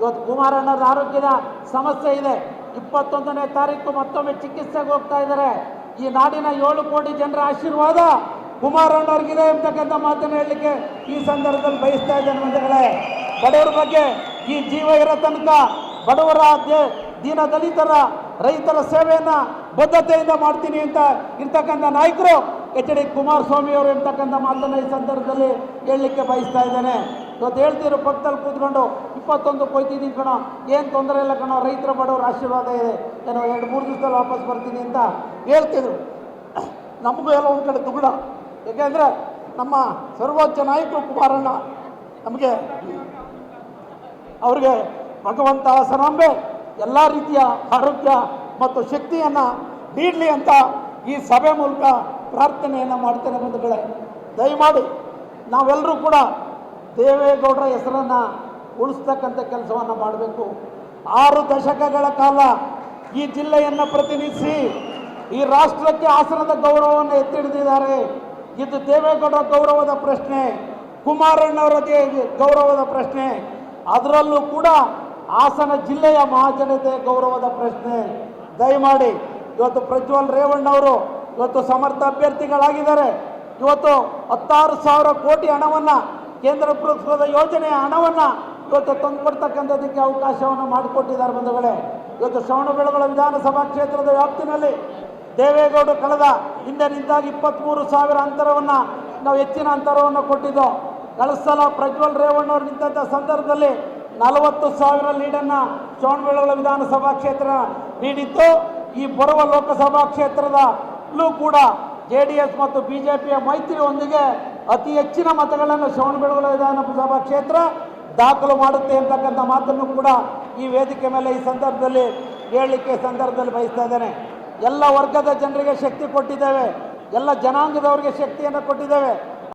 ಇವತ್ತು ಕುಮಾರಣ್ಣರ ಆರೋಗ್ಯದ ಸಮಸ್ಯೆ ಇದೆ. ಇಪ್ಪತ್ತೊಂದನೇ ತಾರೀಕು ಮತ್ತೊಮ್ಮೆ ಚಿಕಿತ್ಸೆಗೆ ಹೋಗ್ತಾ ಇದ್ದಾರೆ. ಈ ನಾಡಿನ ಏಳು ಕೋಟಿ ಜನರ ಆಶೀರ್ವಾದ ಕುಮಾರಣ್ಣವ್ರಿಗಿದೆ ಎಂಬತಕ್ಕಂಥ ಮಾತನ್ನು ಹೇಳಲಿಕ್ಕೆ ಈ ಸಂದರ್ಭದಲ್ಲಿ ಬಯಸ್ತಾ ಇದ್ದೇನೆ ಬಡವರ ಬಗ್ಗೆ ಈ ಜೀವ ಇರೋ ತನಕ ಬಡವರ ದೀನ ದಲಿತರ ರೈತರ ಸೇವೆಯನ್ನು ಬದ್ಧತೆಯಿಂದ ಮಾಡ್ತೀನಿ ಅಂತ ಇರ್ತಕ್ಕಂಥ ನಾಯಕರು ಎಚ್ ಡಿ ಕುಮಾರಸ್ವಾಮಿ ಅವರು ಇರ್ತಕ್ಕಂಥ ಮಾತನ್ನು ಈ ಸಂದರ್ಭದಲ್ಲಿ ಹೇಳಲಿಕ್ಕೆ ಬಯಸ್ತಾ ಇದ್ದೇನೆ. ಇವತ್ತು ಹೇಳ್ತಿರೋ ಪಕ್ಕದಲ್ಲಿ ಕೂತ್ಕೊಂಡು, ಇಪ್ಪತ್ತೊಂದು ಕೊಯ್ತಿದ್ದೀನಿ ಕಣೋ. ಏನು ತೊಂದರೆ ಇಲ್ಲ ಕಣೋ, ರೈತರ ಬಡವರ ಆಶೀರ್ವಾದ ಇದೆ. ಏನೋ ಎರಡು ಮೂರು ದಿವಸದಲ್ಲಿ ವಾಪಸ್ ಬರ್ತೀನಿ ಅಂತ ಹೇಳ್ತಿದ್ರು. ನಮಗೂ ಎಲ್ಲ ಒಂದು ಕಡೆ ದುಗುಡ ಏಕೆಂದರೆ ನಮ್ಮ ಸರ್ವೋಚ್ಚ ನಾಯಕರು ಕುಮಾರಣ್ಣ, ನಮಗೆ ಅವ್ರಿಗೆ ಭಗವಂತ ಸರಾಂಬೆ ಎಲ್ಲ ರೀತಿಯ ಆರೋಗ್ಯ ಮತ್ತು ಶಕ್ತಿಯನ್ನು ನೀಡಲಿ ಅಂತ ಈ ಸಭೆ ಮೂಲಕ ಪ್ರಾರ್ಥನೆಯನ್ನು ಮಾಡ್ತೇನೆ ಬಂಧುಗಳೇ. ದಯಮಾಡಿ ನಾವೆಲ್ಲರೂ ಕೂಡ ದೇವೇಗೌಡರ ಹೆಸರನ್ನು ಉಳಿಸ್ತಕ್ಕಂಥ ಕೆಲಸವನ್ನು ಮಾಡಬೇಕು. ಆರು ದಶಕಗಳ ಕಾಲ ಈ ಜಿಲ್ಲೆಯನ್ನು ಪ್ರತಿನಿಧಿಸಿ ಈ ರಾಷ್ಟ್ರಕ್ಕೆ ಹಾಸನದ ಗೌರವವನ್ನು ಎತ್ತಿ ಹಿಡಿದಿದ್ದಾರೆ ಇದು ದೇವೇಗೌಡರ ಗೌರವದ ಪ್ರಶ್ನೆ ಕುಮಾರಣ್ಣವರದೇ ಗೌರವದ ಪ್ರಶ್ನೆ. ಅದರಲ್ಲೂ ಕೂಡ ಹಾಸನ ಜಿಲ್ಲೆಯ ಮಹಾಜನತೆ ಗೌರವದ ಪ್ರಶ್ನೆ. ದಯಮಾಡಿ, ಇವತ್ತು ಪ್ರಜ್ವಲ್ ರೇವಣ್ಣ ಅವರು ಇವತ್ತು ಸಮರ್ಥ ಅಭ್ಯರ್ಥಿಗಳಾಗಿದ್ದಾರೆ. ಇವತ್ತು ಹತ್ತಾರು ಸಾವಿರ ಕೋಟಿ ಹಣವನ್ನು ಕೇಂದ್ರ ಪುರಸ್ಕೃತ ಯೋಜನೆಯ ಹಣವನ್ನು ಇವತ್ತು ತಂದುಕೊಡ್ತಕ್ಕಂಥದ್ದಕ್ಕೆ ಅವಕಾಶವನ್ನು ಮಾಡಿಕೊಟ್ಟಿದ್ದಾರೆ ಬಂಧುಗಳೇ. ಇವತ್ತು ಶ್ರವಣ ಬೆಳಗೊಳ ವಿಧಾನಸಭಾ ಕ್ಷೇತ್ರದ ವ್ಯಾಪ್ತಿನಲ್ಲಿ ದೇವೇಗೌಡ ಕಳೆದ ಹಿಂದೆ ನಿಂತಾಗಿ ಇಪ್ಪತ್ತ್ಮೂರು ಸಾವಿರ ಅಂತರವನ್ನು ನಾವು ಹೆಚ್ಚಿನ ಅಂತರವನ್ನು ಕೊಟ್ಟಿದ್ದು, ಕಳಿಸಲ ಪ್ರಜ್ವಲ್ ಪ್ರಜ್ವಲ್ ರೇವಣ್ಣವ್ರು ನಿಂತಂಥ ಸಂದರ್ಭದಲ್ಲಿ ನಲವತ್ತು ಸಾವಿರ ಲೀಡನ್ನು ಶ್ರವಣಬೆಳಗೊಳ ವಿಧಾನಸಭಾ ಕ್ಷೇತ್ರ ನೀಡಿದ್ದು ಈ ಬರುವ ಲೋಕಸಭಾ ಕ್ಷೇತ್ರದಲ್ಲೂ ಕೂಡ ಜೆ ಮತ್ತು ಬಿ ಜೆ ಮೈತ್ರಿಯೊಂದಿಗೆ ಅತಿ ಹೆಚ್ಚಿನ ಮತಗಳನ್ನು ಶ್ರವಣಬೆಳಗೊಳ ವಿಧಾನಸಭಾ ಕ್ಷೇತ್ರ ದಾಖಲು ಮಾಡುತ್ತೆ ಅಂತಕ್ಕಂಥ ಮಾತನ್ನು ಕೂಡ ಈ ವೇದಿಕೆ ಮೇಲೆ ಈ ಸಂದರ್ಭದಲ್ಲಿ ಹೇಳಲಿಕ್ಕೆ ಸಂದರ್ಭದಲ್ಲಿ ಬಯಸ್ತಾ ಇದ್ದೇನೆ. ಎಲ್ಲ ವರ್ಗದ ಜನರಿಗೆ ಶಕ್ತಿ ಕೊಟ್ಟಿದ್ದೇವೆ. ಎಲ್ಲ ಜನಾಂಗದವರಿಗೆ ಶಕ್ತಿಯನ್ನು ಕೊಟ್ಟಿದ್ದೇವೆ.